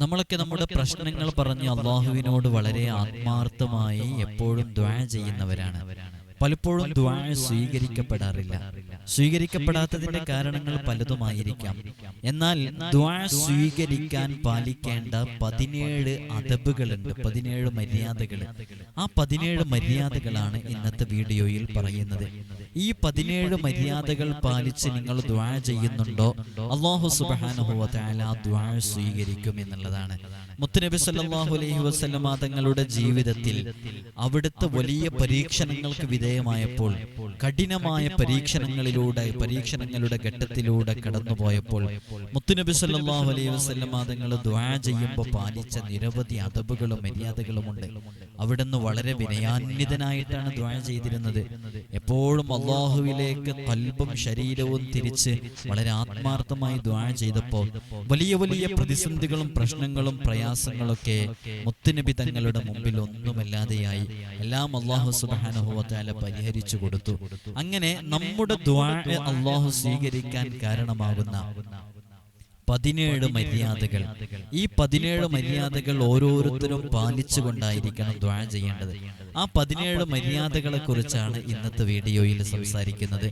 നമ്മളൊക്കെ നമ്മുടെ പ്രശ്നങ്ങൾ പറഞ്ഞ് അള്ളാഹുവിനോട് വളരെ ആത്മാർത്ഥമായി എപ്പോഴും ദ്വാ ചെയ്യുന്നവരാണ്. പലപ്പോഴും ദ്വാ സ്വീകരിക്കപ്പെടാറില്ല. സ്വീകരിക്കപ്പെടാത്തതിന്റെ കാരണങ്ങൾ പലതുമായിരിക്കാം. എന്നാൽ ദ്വാ സ്വീകരിക്കാൻ പാലിക്കേണ്ട പതിനേഴ് അതബുകളുണ്ട് പതിനേഴ് മര്യാദകൾ ആ പതിനേഴ് മര്യാദകളാണ് ഇന്നത്തെ വീഡിയോയിൽ പറയുന്നത്. ഈ പതിനേഴ് മര്യാദകൾ പാലിച്ച് നിങ്ങൾ ദ്വാ ചെയ്യുന്നുണ്ടോ? അള്ളാഹു സുബാനുഭവത്തെ ആ ദ്വാ സ്വീകരിക്കും എന്നുള്ളതാണ്. മുത്തുനബി സല്ലാഹു അലൈഹി വസല്ലമ തങ്ങളുടെ ജീവിതത്തിൽ അവിടുത്തെ വലിയ പരീക്ഷണങ്ങൾക്ക് വിധേയമായപ്പോൾ കഠിനമായ പരീക്ഷണങ്ങളിലൂടെ പരീക്ഷണങ്ങളുടെ ഘട്ടത്തിലൂടെ കടന്നുപോയപ്പോൾ മുത്തുനബി സല്ലാഹു അലൈഹി വസല്ലമ തങ്ങൾ ദ്വാ ചെയ്യുമ്പോൾ പാലിച്ച നിരവധി അതപുകളും മര്യാദകളും ഉണ്ട് അവിടുന്ന് വളരെ വിനയാന്വിതനായിട്ടാണ് ദ്വാ ചെയ്തിരുന്നത്. എപ്പോഴും അള്ളാഹുവിലേക്ക് കൽബും ശരീരവും തിരിച്ച് വളരെ ആത്മാർത്ഥമായി ദ്വാ ചെയ്തപ്പോൾ വലിയ വലിയ പ്രതിസന്ധികളും പ്രശ്നങ്ങളും പ്രയാസങ്ങളൊക്കെ മുത്തുനബി തങ്ങളുടെ മുമ്പിൽ ഒന്നുമല്ലാതെയായി എല്ലാം അള്ളാഹു സുബാനുഭവത്താല പരിഹരിച്ചു കൊടുത്തു. അങ്ങനെ നമ്മുടെ ദ്വാര അള്ളാഹു സ്വീകരിക്കാൻ കാരണമാകുന്ന പതിനേഴ് മര്യാദകൾ. ഈ പതിനേഴ് മര്യാദകൾ ഓരോരുത്തരും പാലിച്ചുകൊണ്ടായിരിക്കണം ദ്വാ ചെയ്യേണ്ടത്. ആ പതിനേഴ് മര്യാദകളെ കുറിച്ചാണ് ഇന്നത്തെ വീഡിയോയിൽ സംസാരിക്കുന്നത്.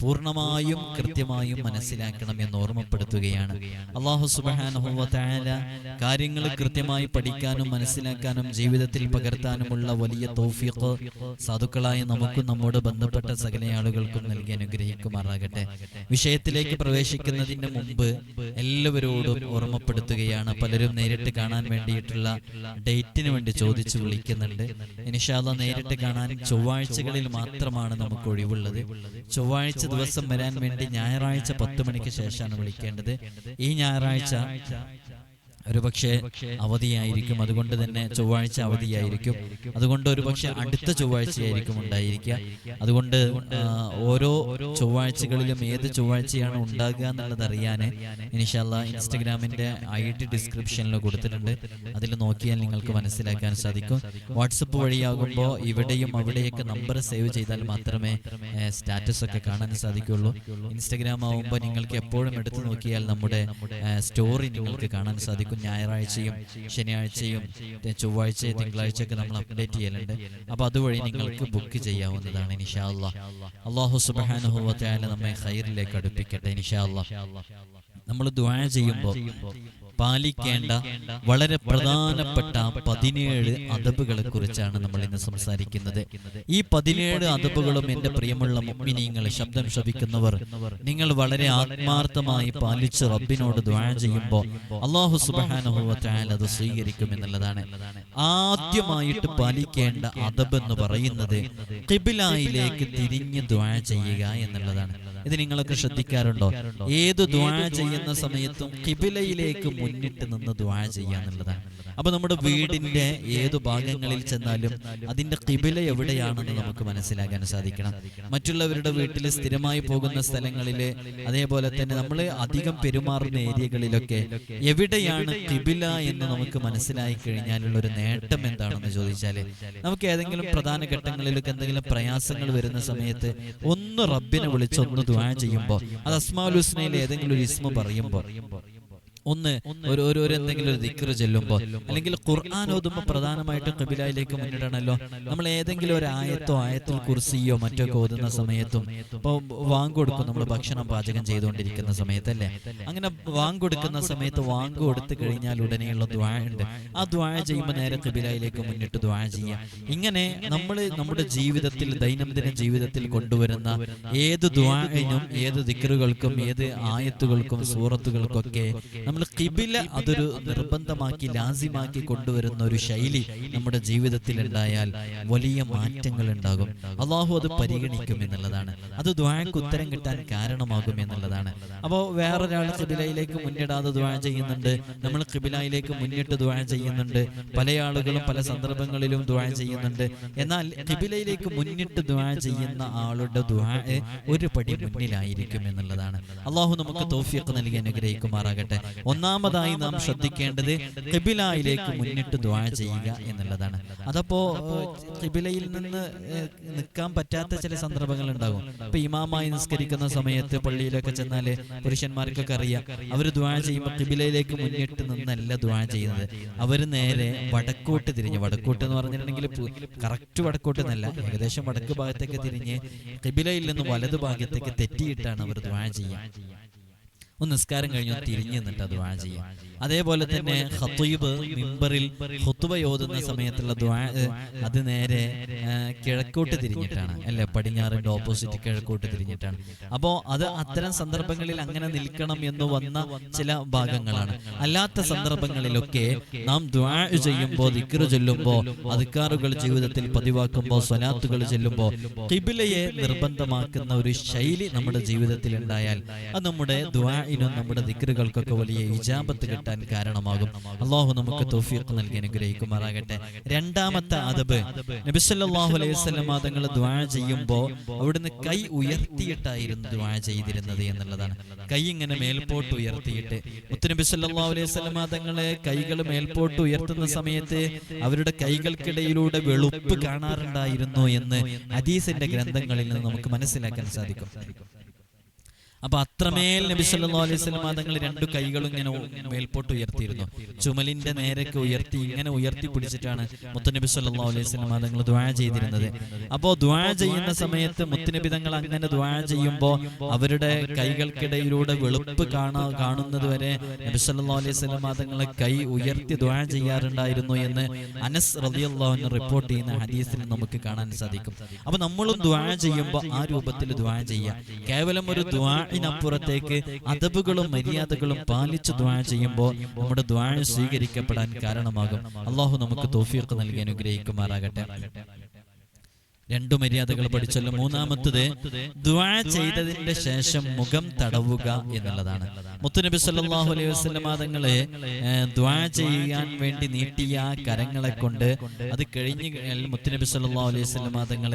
പൂർണമായും കൃത്യമായും മനസ്സിലാക്കണം എന്ന് ഓർമ്മപ്പെടുത്തുകയാണ്. അള്ളാഹു സുബാനുഭവത്തായ കാര്യങ്ങൾ കൃത്യമായി പഠിക്കാനും മനസ്സിലാക്കാനും ജീവിതത്തിൽ പകർത്താനുമുള്ള വലിയ തൗഫീഖ് സാധുക്കളായ നമുക്കും നമ്മോട് ബന്ധപ്പെട്ട സകല ആളുകൾക്കും നൽകി അനുഗ്രഹിക്കുമാറാകട്ടെ. വിഷയത്തിലേക്ക് പ്രവേശിക്കുന്നതിന് മുമ്പ് എല്ലാവരോടും ഓർമ്മപ്പെടുത്തുകയാണ്. പലരും നേരിട്ട് കാണാൻ വേണ്ടിയിട്ടുള്ള ഡേറ്റിന് വേണ്ടി ചോദിച്ചു വിളിക്കുന്നുണ്ട്. ഇനിഷാല്ല നേരിട്ട് കാണാൻ ചൊവ്വാഴ്ചകളിൽ മാത്രമാണ് നമുക്ക് ഒഴിവുള്ളത്. ചൊവ്വാഴ്ച ദിവസം വരാൻ വേണ്ടി ഞായറാഴ്ച പത്ത് മണിക്ക് ശേഷമാണ് വിളിക്കേണ്ടത്. ഈ ഞായറാഴ്ച ഒരുപക്ഷെ അവധിയായിരിക്കും. അതുകൊണ്ട് തന്നെ ചൊവ്വാഴ്ച അവധിയായിരിക്കും. അതുകൊണ്ട് ഒരുപക്ഷെ അടുത്ത ചൊവ്വാഴ്ചയായിരിക്കും ഉണ്ടായിരിക്കുക. അതുകൊണ്ട് ഓരോ ചൊവ്വാഴ്ചകളിലും ഏത് ചൊവ്വാഴ്ചയാണ് ഉണ്ടാകുക എന്നുള്ളത് അറിയാൻ ഇനിഷല്ല ഇൻസ്റ്റഗ്രാമിന്റെ ഐ ഡി ഡിസ്ക്രിപ്ഷനിൽ കൊടുത്തിട്ടുണ്ട്. അതിൽ നോക്കിയാൽ നിങ്ങൾക്ക് മനസ്സിലാക്കാൻ സാധിക്കും. വാട്സപ്പ് വഴിയാകുമ്പോൾ ഇവിടെയും അവിടെയൊക്കെ നമ്പർ സേവ് ചെയ്താൽ മാത്രമേ സ്റ്റാറ്റസ് ഒക്കെ കാണാൻ സാധിക്കുള്ളൂ. ഇൻസ്റ്റഗ്രാം ആവുമ്പോൾ നിങ്ങൾക്ക് എപ്പോഴും എടുത്തു നോക്കിയാൽ നമ്മുടെ സ്റ്റോറി നിങ്ങൾക്ക് കാണാൻ സാധിക്കും. ഞായറാഴ്ചയും ശനിയാഴ്ചയും ചൊവ്വാഴ്ചയും തിങ്കളാഴ്ചയൊക്കെ തിങ്കളാഴ്ച നമ്മൾ അപ്ഡേറ്റ് ചെയ്യലുണ്ട്. അപ്പൊ അതുവഴി നിങ്ങൾക്ക് ബുക്ക് ചെയ്യാവുന്നതാണ് ഇൻഷാ അല്ലാ അള്ളാഹു സുബാനുഭവത്തെ നമ്മെ ഹൈറിലേക്ക് അടുപ്പിക്കട്ടെ ഇൻഷാ അല്ലാ നമ്മൾ ദ്വാര ചെയ്യുമ്പോൾ പാലിക്കേണ്ട വളരെ പ്രധാനപ്പെട്ട പതിനേഴ് അതബുകളെ കുറിച്ചാണ് നമ്മൾ ഇന്ന് സംസാരിക്കുന്നത്. ഈ പതിനേഴ് അതബുകളും എന്റെ പ്രിയമുള്ള മുഗ്മിനീങ്ങളെ ശബ്ദം ശ്രവിക്കുന്നവർ നിങ്ങൾ വളരെ ആത്മാർത്ഥമായി പാലിച്ച് റബ്ബിനോട് ദ്വാഴ ചെയ്യുമ്പോൾ അള്ളാഹു സുബാനുഭവത്തായാൽ അത് സ്വീകരിക്കും എന്നുള്ളതാണ്. ആദ്യമായിട്ട് പാലിക്കേണ്ട അതബ് എന്ന് പറയുന്നത് കിബിലായിലേക്ക് തിരിഞ്ഞ് ദ്വാഴ ചെയ്യുക എന്നുള്ളതാണ്. ഇത് നിങ്ങളൊക്കെ ശ്രദ്ധിക്കാറുണ്ടോ? ഏത് ദ്വാ ചെയ്യുന്ന സമയത്തും കിബിലയിലേക്ക് മുന്നിട്ട് നിന്ന് ദ്വാ ചെയ്യാന്നുള്ളതാണ്. അപ്പൊ നമ്മുടെ വീടിന്റെ ഏതു ഭാഗങ്ങളിൽ ചെന്നാലും അതിന്റെ കിബില എവിടെയാണെന്ന് നമുക്ക് മനസ്സിലാക്കാൻ സാധിക്കണം. മറ്റുള്ളവരുടെ വീട്ടിൽ സ്ഥിരമായി പോകുന്ന സ്ഥലങ്ങളിൽ അതേപോലെ തന്നെ നമ്മൾ അധികം പെരുമാറുന്ന ഏരിയകളിലൊക്കെ എവിടെയാണ് കിബില എന്ന് നമുക്ക് മനസ്സിലായി കഴിഞ്ഞാലുള്ള ഒരു നേട്ടം എന്താണെന്ന് ചോദിച്ചാൽ നമുക്ക് ഏതെങ്കിലും പ്രധാന ഘട്ടങ്ങളിലൊക്കെ എന്തെങ്കിലും പ്രയാസങ്ങൾ വരുന്ന സമയത്ത് ഒന്ന് റബ്ബിനെ വിളിച്ച് ഒന്ന് ദ്വാ ചെയ്യുമ്പോൾ അത് അസ്മാലുസ്നയിൽ ഏതെങ്കിലും ഒരു ഇസ്മ പറയുമ്പോൾ ഒന്ന് ഒരു ഒരു ഒരു എന്തെങ്കിലും ഒരു ദിക്കറ് ചെല്ലുമ്പോൾ അല്ലെങ്കിൽ ഖുർആൻ ഓതുമ്പോൾ പ്രധാനമായിട്ടും കബിലയിലേക്ക് മുന്നിടണല്ലോ. നമ്മൾ ഏതെങ്കിലും ഒരു ആയത്തോ ആയത്തിൽ കുർസിയോ മറ്റോ ഓതുന്ന സമയത്തും ഇപ്പോൾ വാങ്ക് കൊടുക്കും നമ്മൾ ഭക്ഷണം പാചകം ചെയ്തുകൊണ്ടിരിക്കുന്ന സമയത്തല്ലേ? അങ്ങനെ വാങ്ക് കൊടുക്കുന്ന സമയത്ത് വാങ്ക് കൊടുത്തു കഴിഞ്ഞാൽ ഉടനെയുള്ള ദ്വാ ഉണ്ട്. ആ ദ്വാഴ ചെയ്യുമ്പോൾ നേരെ കബിലയിലേക്ക് മുന്നിട്ട് ദ്വാഴ ചെയ്യാം ഇങ്ങനെ നമ്മൾ നമ്മുടെ ജീവിതത്തിൽ ദൈനംദിന ജീവിതത്തിൽ കൊണ്ടുവരുന്ന ഏത് ദ്വാഴിനും ഏത് ദിക്കറുകൾക്കും ഏത് ആയത്തുകൾക്കും സൂറത്തുകൾക്കൊക്കെ നമ്മൾ കിബില അതൊരു നിർബന്ധമാക്കി ലാസിമാക്കി കൊണ്ടുവരുന്ന ഒരു ശൈലി നമ്മുടെ ജീവിതത്തിൽ ഉണ്ടായാൽ വലിയ മാറ്റങ്ങൾ ഉണ്ടാകും അള്ളാഹു അത് പരിഗണിക്കും എന്നുള്ളതാണ്. അത് ദ്വാഴക്ക് ഉത്തരം കിട്ടാൻ കാരണമാകും എന്നുള്ളതാണ്. അപ്പോൾ വേറൊരാൾ കിബിലയിലേക്ക് മുന്നിടാതെ ദ്വാഴ ചെയ്യുന്നുണ്ട്. നമ്മൾ കിബിലയിലേക്ക് മുന്നിട്ട് ദ്വാഴ ചെയ്യുന്നുണ്ട്. പല ആളുകളും പല സന്ദർഭങ്ങളിലും ദ്വാഴ ചെയ്യുന്നുണ്ട്. എന്നാൽ കിബിലയിലേക്ക് മുന്നിട്ട് ദ്വാഴ ചെയ്യുന്ന ആളുടെ ദ്വാ ഒരു പടി മുന്നിലായിരിക്കും എന്നുള്ളതാണ്. അള്ളാഹു നമുക്ക് തോഫിയൊക്കെ നൽകി അനുഗ്രഹിക്കുമാറാകട്ടെ. ഒന്നാമതായി നാം ശ്രദ്ധിക്കേണ്ടത് കിബിലയിലേക്ക് മുന്നിട്ട് ദ്വാ ചെയ്യുക എന്നുള്ളതാണ്. അതപ്പോ കിബിലയിൽ നിന്ന് നിൽക്കാൻ പറ്റാത്ത ചില സന്ദർഭങ്ങൾ ഉണ്ടാകും ഇപ്പൊ ഇമാമായി നിസ്കരിക്കുന്ന സമയത്ത് പള്ളിയിലൊക്കെ ചെന്നാൽ പുരുഷന്മാർക്കൊക്കെ അറിയാം. അവർ ദ്വാ ചെയ്യുമ്പോൾ കിബിലയിലേക്ക് മുന്നിട്ട് നിന്നല്ല ദ്വാ ചെയ്യുന്നത്. അവർ നേരെ വടക്കോട്ട് തിരിഞ്ഞ് വടക്കോട്ട് എന്ന് പറഞ്ഞിട്ടുണ്ടെങ്കിൽ കറക്റ്റ് വടക്കോട്ട് എന്നല്ല ഏകദേശം വടക്ക് ഭാഗത്തേക്ക് തിരിഞ്ഞ് കിബിലയിൽ നിന്ന് വലതു ഭാഗത്തേക്ക് തെറ്റിയിട്ടാണ് അവർ ദ്വാ ചെയ്യുക. ഒന്ന് നിസ്കാരം കഴിഞ്ഞ് തിരിഞ്ഞു നിന്നിട്ട് അത് ദ്വാ ചെയ്യാം. അതേപോലെ തന്നെ ഹത്തുയിബ് മിമ്പറിൽ ഹുത്തുബ ഓതുന്ന സമയത്തുള്ള ദ്വാ അത് നേരെ കിഴക്കോട്ട് തിരിഞ്ഞിട്ടാണ്. അല്ലെ? പടിഞ്ഞാറിന്റെ ഓപ്പോസിറ്റ് കിഴക്കോട്ട് തിരിഞ്ഞിട്ടാണ്. അപ്പോ അത് അത്തരം സന്ദർഭങ്ങളിൽ അങ്ങനെ നിൽക്കണം എന്ന് വന്ന ചില ഭാഗങ്ങളാണ്. അല്ലാത്ത സന്ദർഭങ്ങളിലൊക്കെ നാം ദ്വാ ചെയ്യുമ്പോൾ ദിക്റ് ചൊല്ലുമ്പോൾ അധികാറുകൾ ജീവിതത്തിൽ പതിവാക്കുമ്പോൾ സ്വലാത്തുകൾ ചെല്ലുമ്പോൾ കിബിലയെ നിർബന്ധമാക്കുന്ന ഒരു ശൈലി നമ്മുടെ ജീവിതത്തിൽ ഉണ്ടായാൽ അത് നമ്മുടെ ദ്വാഇനും നമ്മുടെ ദിക്റുകൾക്കൊക്കെ വലിയ ഇജാബത്ത് കിട്ടാൻ കാരണമാകും. അള്ളാഹു നമുക്ക് തൗഫീഖ് നൽകി അനുഗ്രഹിക്കുമാറാകട്ടെ. രണ്ടാമത്തെ അതബ് നബിസല്ലാഹു അലൈഹി വസല്ലം തങ്ങൾ ദ്വാ ചെയ്യുമ്പോൾ അവിടുന്ന് കൈ ഉയർത്തിയിട്ടായിരുന്നു ദ്വാ ചെയ്തിരുന്നത് എന്നുള്ളതാണ്. കൈ ഇങ്ങനെ മേൽപോട്ട് ഉയർത്തിയിട്ട് മുത്തുനബി സല്ലല്ലാഹു അലൈഹി വസല്ലം തങ്ങളെ കൈകൾ മേൽപോട്ട് ഉയർത്തുന്ന സമയത്ത് അവരുടെ കൈകൾക്കിടയിലൂടെ വെളുപ്പ് കാണാറുണ്ടായിരുന്നു എന്ന് ഹദീസിന്റെ ഗ്രന്ഥങ്ങളിൽ നിന്ന് നമുക്ക് മനസ്സിലാക്കാൻ സാധിക്കും. അപ്പൊ അത്രമേൽ നബി അലൈഹി വസല്ലം തങ്ങൾ രണ്ടു കൈകളും ഇങ്ങനെ മേൽപോട്ട് ഉയർത്തിയിരുന്നു. ചുമലിന്റെ നേരൊക്കെ ഉയർത്തി ഇങ്ങനെ ഉയർത്തി പിടിച്ചിട്ടാണ് മുത്തുനബി സല്ലാ അലൈഹി വസല്ലം തങ്ങൾ ദ്വാ ചെയ്തിരുന്നത്. അപ്പോൾ ദ്വാ ചെയ്യുന്ന സമയത്ത് മുത്തുനബി തങ്ങൾ അങ്ങനെ ദ്വാ ചെയ്യുമ്പോൾ അവരുടെ കൈകൾക്കിടയിലൂടെ വെളുപ്പ് കാണാ കാണുന്നത് വരെ നബി സല്ലല്ലാഹു അലൈഹി വസല്ലം തങ്ങളെ കൈ ഉയർത്തി ദ്വാ ചെയ്യാറുണ്ടായിരുന്നു എന്ന് അനസ് അൻഹു റിപ്പോർട്ട് ചെയ്യുന്ന ഹദീസിൽ നമുക്ക് കാണാൻ സാധിക്കും. അപ്പൊ നമ്മളും ദ്വാ ചെയ്യുമ്പോൾ ആ രൂപത്തിൽ ദ്വാ ചെയ്യാം കേവലം ഒരു ദുആഇനപ്പുറത്തേക്ക് അതബുകളും മര്യാദകളും പാലിച്ച് ദ്വാഴ ചെയ്യുമ്പോൾ നമ്മുടെ ദ്വാഴ സ്വീകരിക്കപ്പെടാൻ കാരണമാകും. അള്ളാഹു നമുക്ക് തോഫിയൊക്കെ നൽകി അനുഗ്രഹിക്കുമാറാകട്ടെ. രണ്ടു മര്യാദകൾ പഠിച്ചല്ലോ. മൂന്നാമത്തത് ദുആ ചെയ്തതിന്റെ ശേഷം മുഖം തടവുക എന്നുള്ളതാണ്. മുത്തുനബി സല്ലല്ലാഹു അലൈഹി വസ്ലമാതങ്ങളെ തങ്ങളെ ദുആ ചെയ്യാൻ വേണ്ടി നീട്ടിയ കരങ്ങളെ കൊണ്ട് അത് കഴിഞ്ഞ് മുത്തുനബി സല്ലല്ലാഹു അലൈഹി വസ്ലമാതങ്ങൾ തങ്ങൾ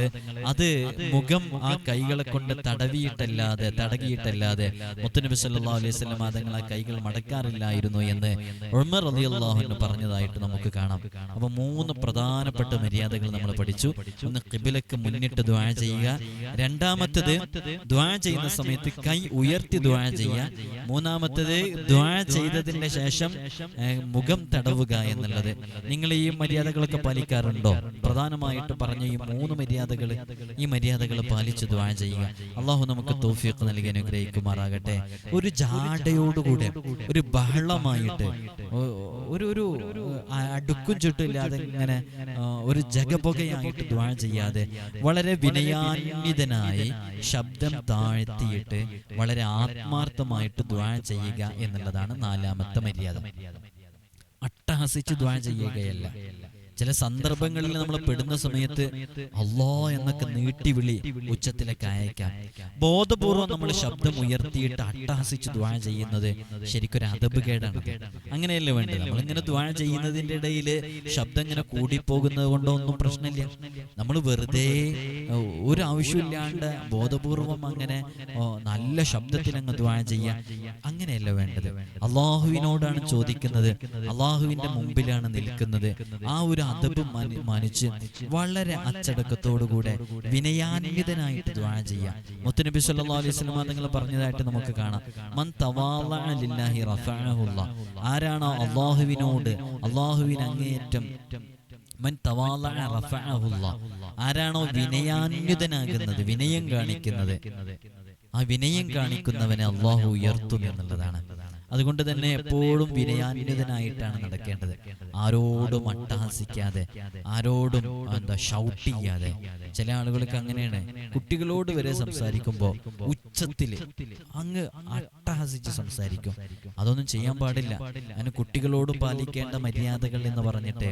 അത് മുഖം ആ കൈകളെ കൊണ്ട് തടവിയിട്ടല്ലാതെ തടകിയിട്ടല്ലാതെ മുത്തുനബി സല്ലല്ലാഹു അലൈഹി വസ്ലമാതങ്ങൾ തങ്ങൾ ആ കൈകൾ മടക്കാറില്ലായിരുന്നു എന്ന് ഉമർ റളിയല്ലാഹു അൻഹു പറഞ്ഞതായിട്ട് നമുക്ക് കാണാം. അപ്പൊ മൂന്ന് പ്രധാനപ്പെട്ട മര്യാദകൾ നമ്മൾ പഠിച്ചു. ഒന്ന് കിബിലക്ക് മുന്നിട്ട് ദ്വാ ചെയ്യുക. രണ്ടാമത്തത് ദ്വാ ചെയ്യുന്ന സമയത്ത് കൈ ഉയർത്തി ദ്വാ ചെയ്യുക. മൂന്നാമത്തത് ദ്വാ ചെയ്തതിന്റെ ശേഷം മുഖം തടവുക എന്നുള്ളത്. നിങ്ങൾ ഈ മര്യാദകളൊക്കെ പാലിക്കാറുണ്ടോ? പ്രധാനമായിട്ട് പറഞ്ഞ ഈ മൂന്ന് മര്യാദകൾ ഈ മര്യാദകൾ പാലിച്ച് ദ്വാ ചെയ്യുക. അള്ളാഹു നമുക്ക് തോഫിയൊക്കെ നൽകി അനുഗ്രഹിക്കുമാറാകട്ടെ. ഒരു ജാടയോടുകൂടെ ഒരു ബഹളമായിട്ട് ഒരു ഒരു അടുക്കും ചുട്ടില്ലാതെ ഇങ്ങനെ ഒരു ജഗപുകയായിട്ട് ദ്വാ ചെയ്യാതെ വളരെ വിനയാന്വിതനായി ശബ്ദം താഴ്ത്തിയിട്ട് വളരെ ആത്മാർത്ഥമായിട്ട് ദ്വാ ചെയ്യുക എന്നുള്ളതാണ് നാലാമത്തെ മര്യാദ. അട്ടഹസിച്ച് ദ്വാ ചെയ്യുകയല്ല. ചില സന്ദർഭങ്ങളിൽ നമ്മൾ പെടുന്ന സമയത്ത് അല്ലോ എന്നൊക്കെ നീട്ടിവിളി ഉച്ചത്തിലേക്ക് അയക്കാം. ബോധപൂർവം നമ്മൾ ശബ്ദം ഉയർത്തിയിട്ട് അട്ടഹസിച്ച് ദ്വാ ചെയ്യുന്നത് ശരിക്കൊരു അതബ് കേടാണ് അങ്ങനെയല്ലേ വേണ്ടത്? നമ്മളിങ്ങനെ ദ്വാ ചെയ്യുന്നതിന്റെ ഇടയിൽ ശബ്ദം ഇങ്ങനെ കൂടിപ്പോകുന്നത് കൊണ്ടോ ഒന്നും പ്രശ്നമില്ല. നമ്മൾ വെറുതെ ഒരു ആവശ്യമില്ലാണ്ട് ബോധപൂർവം അങ്ങനെ നല്ല ശബ്ദത്തിൽ അങ്ങ് ദ്വാ ചെയ്യാം. അങ്ങനെയല്ല വേണ്ടത്? അള്ളാഹുവിനോടാണ് ചോദിക്കുന്നത്. അള്ളാഹുവിന്റെ മുമ്പിലാണ് നിൽക്കുന്നത്. ആ ഒരു അതബ് മാനി- മാനിച്ച് വളരെ അച്ചടക്കത്തോടുകൂടെ വിനയാന്വിതനായിട്ട് ദ്വാ ചെയ്യാം. മുത്തുനബി സല്ലാ അലൈഹി വസല്ലം നിങ്ങൾ പറഞ്ഞതായിട്ട് നമുക്ക് കാണാം. മൻ ആരാണോ അള്ളാഹുവിനോട് അള്ളാഹുവിന് അങ്ങേയറ്റം ആരാണോ വിനയാന്യുതനാകുന്നത് വിനയം കാണിക്കുന്നത്. ആ വിനയം കാണിക്കുന്നവനെ അള്ളാഹു ഉയർത്തും എന്നുള്ളതാണ്. അതുകൊണ്ട് തന്നെ എപ്പോഴും വിനയാന്യതനായിട്ടാണ് നടക്കേണ്ടത്. ആരോടും അട്ടഹസിക്കാതെ ആരോടും എന്താ ഷൗട്ട് ചെയ്യാതെ ചില ആളുകൾക്ക് അങ്ങനെയാണ്. കുട്ടികളോട് വരെ സംസാരിക്കുമ്പോൾ ഉച്ചത്തിൽ അങ്ങ് അട്ടഹസിച്ച് സംസാരിക്കും. അതൊന്നും ചെയ്യാൻ പാടില്ല. അതിന് കുട്ടികളോട് പാലിക്കേണ്ട മര്യാദകൾ എന്ന് പറഞ്ഞിട്ട്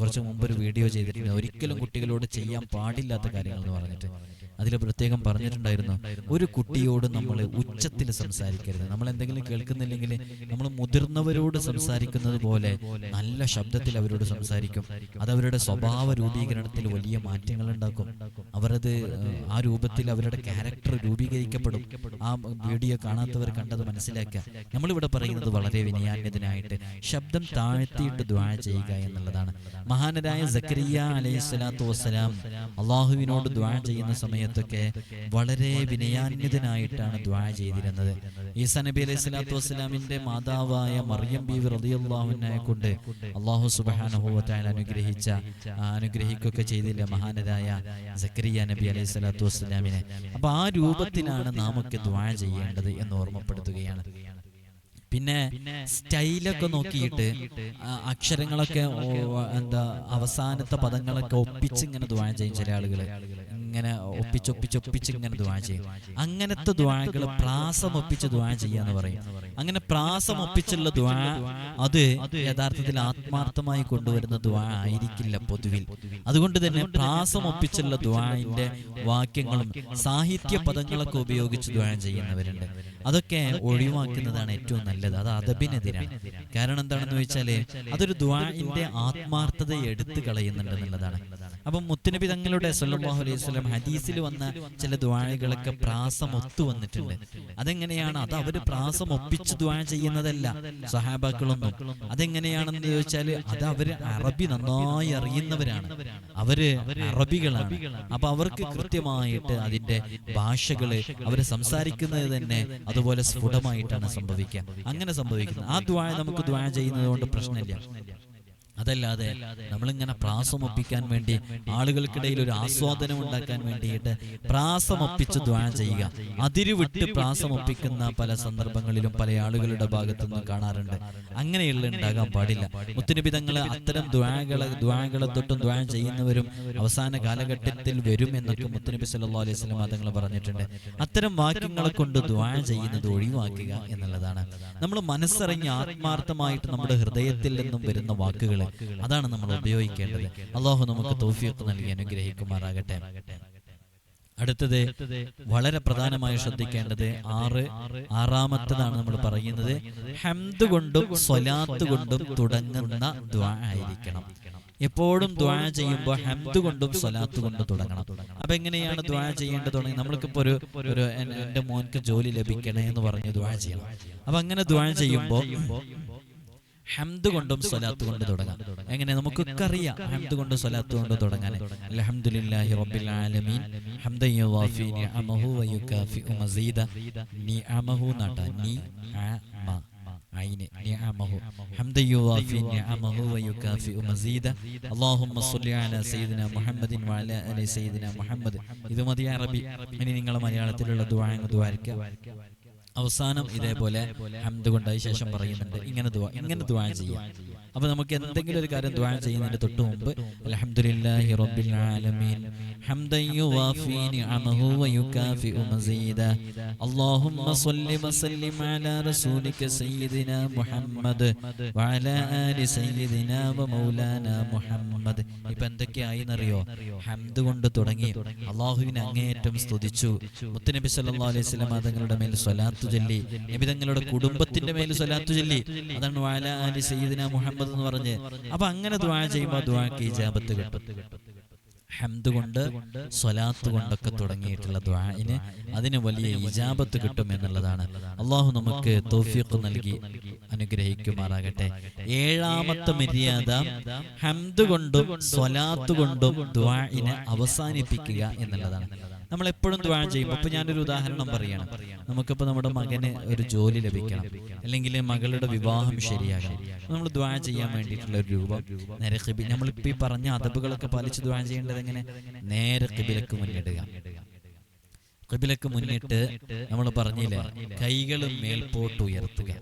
കുറച്ച് മുമ്പ് ഒരു വീഡിയോ ചെയ്തിട്ടുണ്ട്. ഒരിക്കലും കുട്ടികളോട് ചെയ്യാൻ പാടില്ലാത്ത കാര്യങ്ങൾ എന്ന് പറഞ്ഞിട്ട് അതിൽ പ്രത്യേകം പറഞ്ഞിട്ടുണ്ടായിരുന്നു ഒരു കുട്ടിയോട് നമ്മൾ ഉച്ചത്തിൽ സംസാരിക്കരുത്. നമ്മൾ എന്തെങ്കിലും കേൾക്കുന്നില്ലെങ്കിൽ നമ്മൾ മുതിർന്നവരോട് സംസാരിക്കുന്നത് പോലെ നല്ല ശബ്ദത്തിൽ അവരോട് സംസാരിക്കും. അത് അവരുടെ സ്വഭാവ രൂപീകരണത്തിൽ വലിയ മാറ്റങ്ങൾ ഉണ്ടാക്കും അവരത് ആ രൂപത്തിൽ അവരുടെ ക്യാരക്ടർ രൂപീകരിക്കപ്പെടും. ആ വീഡിയോ കാണാത്തവർ കണ്ടത് മനസ്സിലാക്കുക. നമ്മളിവിടെ പറയുന്നത് വളരെ വിനയാന്യതനായിട്ട് ശബ്ദം താഴ്ത്തിയിട്ട് ദ്വാ ചെയ്യുക എന്നുള്ളതാണ്. മഹാനരായ സക്കരിയ അലൈഹി സ്വലാത്തു വസ്സലാം അള്ളാഹുവിനോട് ദ്വാ ചെയ്യുന്ന സമയത്തൊക്കെ വളരെ വിനയാന്യതനായിട്ടാണ് ദ്വാ ചെയ്തിരുന്നത്. ഈസ നബി അലൈഹി സ്വലാത്തു വസ്സലാമിന്റെ മാതാവായ മറിയം ബി റളിയല്ലാഹുവിനെ കൊണ്ട് അള്ളാഹു സുബാനുഭവത്തായ അനുഗ്രഹിച്ച അനുഗ്രഹിക്കൊക്കെ അനുഗ്രഹിക്കുകയൊക്കെ ചെയ്തില്ല മഹാനരായ സക്കരിയ നബി അലൈഹി സ്വലാത്തു വസ്സലാമിനെ. അപ്പൊ ആ രൂപത്തിലാണ് നാമൊക്കെ ദ്വാ ചെയ്യേണ്ടത് എന്ന് ഓർമ്മപ്പെടുത്തുകയാണ്. പിന്നെ സ്റ്റൈലൊക്കെ നോക്കിയിട്ട് അക്ഷരങ്ങളൊക്കെ എന്താ അവസാനത്തെ പദങ്ങളൊക്കെ ഒപ്പിച്ച് ഇങ്ങനെ ദ്വാ ചെയ്യും ചില ആളുകൾ ഇങ്ങനെ ഒപ്പിച്ചൊപ്പിച്ചൊപ്പിച്ച് ഇങ്ങനെ ദ്വാ ചെയ്യും. അങ്ങനത്തെ ദ്വാകൾ പ്രാസം ഒപ്പിച്ച് ദ്വാ ചെയ്യാന്ന് പറയും. അങ്ങനെ പ്രാസം ഒപ്പിച്ചുള്ള ദ്വാ അത് യഥാർത്ഥത്തിൽ ആത്മാർത്ഥമായി കൊണ്ടുവരുന്ന ദ്വാ ആയിരിക്കില്ല പൊതുവിൽ. അതുകൊണ്ട് തന്നെ പ്രാസം ഒപ്പിച്ചുള്ള ദ്വാന്റെ വാക്യങ്ങളും സാഹിത്യ പദങ്ങളൊക്കെ ഉപയോഗിച്ച് ദ്വാ ചെയ്യുന്നവരുണ്ട്. അതൊക്കെ ഒഴിവാക്കുന്നതാണ് ഏറ്റവും നല്ലത്. അത് അതബിനെതിരാണ് കാരണം എന്താണെന്ന് വെച്ചാൽ അതൊരു ദ്വാന്റെ ആത്മാർത്ഥത എടുത്തു കളയുന്നുണ്ട് എന്നുള്ളതാണ്. അപ്പം മുത്തുനബി തങ്ങളുടെ സല്ലാഹു അലൈഹി സ്വലം ഹദീസിൽ വന്ന ചില ദ്വാഴകളൊക്കെ പ്രാസം ഒത്തു വന്നിട്ടുണ്ട്. അതെങ്ങനെയാണ്? അത് അവർ പ്രാസം ഒപ്പിച്ച് ദ്വാ ചെയ്യുന്നതല്ല. സഹാബാക്കളൊന്നും. അതെങ്ങനെയാണെന്ന് ചോദിച്ചാൽ അത് അവർ അറബി നന്നായി അറിയുന്നവരാണ്. അവർ അറബികളാണ്. അപ്പൊ അവർക്ക് കൃത്യമായിട്ട് അതിന്റെ ഭാഷകൾ അവർ സംസാരിക്കുന്നത് തന്നെ അതുപോലെ സ്ഫുടമായിട്ടാണ് സംഭവിക്കുക. അങ്ങനെ സംഭവിക്കുന്നത്. ആ ദ്വാഴ നമുക്ക് ദ്വാഴ ചെയ്യുന്നത് കൊണ്ട് പ്രശ്നമില്ല. അതല്ലാതെ നമ്മളിങ്ങനെ പ്രാസമൊപ്പിക്കാൻ വേണ്ടി ആളുകൾക്കിടയിൽ ഒരു ആസ്വാദനം ഉണ്ടാക്കാൻ വേണ്ടിയിട്ട് പ്രാസമൊപ്പിച്ച് ദ്വാനം ചെയ്യുക. അതിരുവിട്ട് പ്രാസമൊപ്പിക്കുന്ന പല സന്ദർഭങ്ങളിലും പല ആളുകളുടെ ഭാഗത്തു നിന്നും കാണാറുണ്ട്. അങ്ങനെയുള്ള ഉണ്ടാകാൻ പാടില്ല. മുത്തുനബി തങ്ങൾ അത്തരം ദ്വാകളെ ദ്വാകളെ തൊട്ടും ദ്വാ ചെയ്യുന്നവരും അവസാന കാലഘട്ടത്തിൽ വരും എന്നൊക്കെ മുത്തുനബി സല്ലാ അലൈഹി സ്വലം തങ്ങൾ പറഞ്ഞിട്ടുണ്ട്. അത്തരം വാക്യങ്ങളെ കൊണ്ട് ദ്വാ ചെയ്യുന്നത് ഒഴിവാക്കുക എന്നുള്ളതാണ്. നമ്മൾ മനസ്സറിഞ്ഞ് ആത്മാർത്ഥമായിട്ട് നമ്മുടെ ഹൃദയത്തിൽ നിന്നും വരുന്ന വാക്കുകൾ അതാണ് നമ്മൾ ഉപയോഗിക്കേണ്ടത്. അള്ളാഹു നമുക്ക് തൗഫീഖ് നൽകി അനുഗ്രഹിക്കുമാറാകട്ടെ. അടുത്തത് വളരെ പ്രധാനമായി ശ്രദ്ധിക്കേണ്ടത് ആറ് ആറാമത്തതാണ് നമ്മൾ പറയുന്നത്. ഹംദ് കൊണ്ടും സ്വലാത്ത് കൊണ്ടും തുടങ്ങുന്ന ദ്വാ ആയിരിക്കണം. എപ്പോഴും ദ്വാ ചെയ്യുമ്പോൾ ഹംദ് കൊണ്ടും സ്വലാത്ത് കൊണ്ടും തുടങ്ങണം. അപ്പൊ എങ്ങനെയാണ് ദ്വാ ചെയ്യേണ്ടത് തുടങ്ങി? നമ്മൾക്കിപ്പോ ഒരു ഒരു എന്റെ മോൻക്ക് ജോലി ലഭിക്കണേ എന്ന് പറഞ്ഞ് ദ്വാ ചെയ്യണം. അപ്പൊ അങ്ങനെ ദ്വാ ചെയ്യുമ്പോൾ ഹംദ് കൊണ്ടും സ്വലാത്ത് കൊണ്ട് തുടങ്ങാം എങ്ങനെ നമുക്കൊക്കെ അറിയാം ഹംദ് കൊണ്ട് സ്വലാത്ത് കൊണ്ട് തുടങ്ങാൻ അൽഹംദുലില്ലാഹി റബ്ബിൽ ആലമീൻ ഹംദൻ യുവാഫി നിഅമഹു വയുകാഫിഉ മസീദ നിഅമഹു നട്ട നി ആ മ عين نعمه حمدا يوافي نعمه ويكافئ مزيدا اللهم صل على سيدنا محمد وعلى ال سيدنا محمد ഇത് മതി അറബി ഇനി നിങ്ങൾ മലയാളത്തിലുള്ള ദുആ ദ്വാരിക്കുക അവസാനം ഇതേപോലെ ഹംദ് കൊണ്ടായി ശേഷം പറയുന്നുണ്ട്. ഇങ്ങനെ ഇങ്ങനെ ദുആ ചെയ്യാം. അപ്പൊ നമുക്ക് എന്തെങ്കിലും ഒരു കാര്യം ദുആ ചെയ്യുന്നതിന് തൊട്ട് മുമ്പ് അൽഹംദുലില്ലാഹി റബ്ബിൽ ആലമീൻ ഹംദൻ യുവാഫി നിഅമഹു വയുകാഫിഉ മസീദ اللهم صل وسلم على رسولك سيدنا محمد وعلى آل سيدنا ومولانا محمد ഇപ്പൊ എന്തൊക്കെയായി എന്നറിയോ ഹംദ് കൊണ്ട് തുടങ്ങി അള്ളാഹുവിനെ അങ്ങേയറ്റം സ്തുതിച്ചു മുത്തുനബി സല്ലല്ലാഹു അലൈഹി വസല്ലം തങ്ങളുടെ മേൽ സ്വലാത്തു ചൊല്ലി നബി തങ്ങളുടെ കുടുംബത്തിന്റെ മേൽ സ്വലാത്തു ചൊല്ലി അതാണ് വാല ആലി സയ്യിദിന മുഹമ്മദ് എന്ന് പറഞ്ഞ്. അപ്പൊ അങ്ങനെ ദുആ ചെയ്യുമ്പോൾ ദ്വാക്ക് ഇജാബത്ത് കിട്ടും. ഹംദ് കൊണ്ട് സ്വലാത്ത് കൊണ്ടൊക്കെ തുടങ്ങിയിട്ടുള്ള ദ്വാന് അതിന് വലിയ ഇജാബത്ത് കിട്ടും എന്നുള്ളതാണ്. അള്ളാഹു നമുക്ക് തോഫിയൊക്കെ നൽകി അനുഗ്രഹിക്കുമാറാകട്ടെ. ഏഴാമത്തെ മര്യാദ ഹംദ് കൊണ്ടും സ്വലാത്ത് കൊണ്ടും ദ്വാന് അവസാനിപ്പിക്കുക എന്നുള്ളതാണ്. നമ്മൾ എപ്പോഴും ദ്വാരം ചെയ്യുമ്പോൾ ഇപ്പൊ ഞാനൊരു ഉദാഹരണം പറയണം. നമുക്കിപ്പോ നമ്മുടെ മകന് ഒരു ജോലി ലഭിക്കണം. അല്ലെങ്കിൽ മകളുടെ വിവാഹം ശരിയാകണം. നമ്മൾ ദ്വാ ചെയ്യാൻ വേണ്ടിയിട്ടുള്ള ഒരു രൂപം നേരെ കിബി നമ്മളിപ്പോ ഈ പറഞ്ഞ അതബുകളൊക്കെ പാലിച്ച് ദ്വാരം ചെയ്യേണ്ടത് എങ്ങനെ? നേരെ കിബിലക്ക് മുന്നിടുക. കിബിലക്ക് മുന്നിട്ട് നമ്മൾ പറഞ്ഞില്ലേ? കൈകൾ മേൽപോട്ട് ഉയർത്തുക.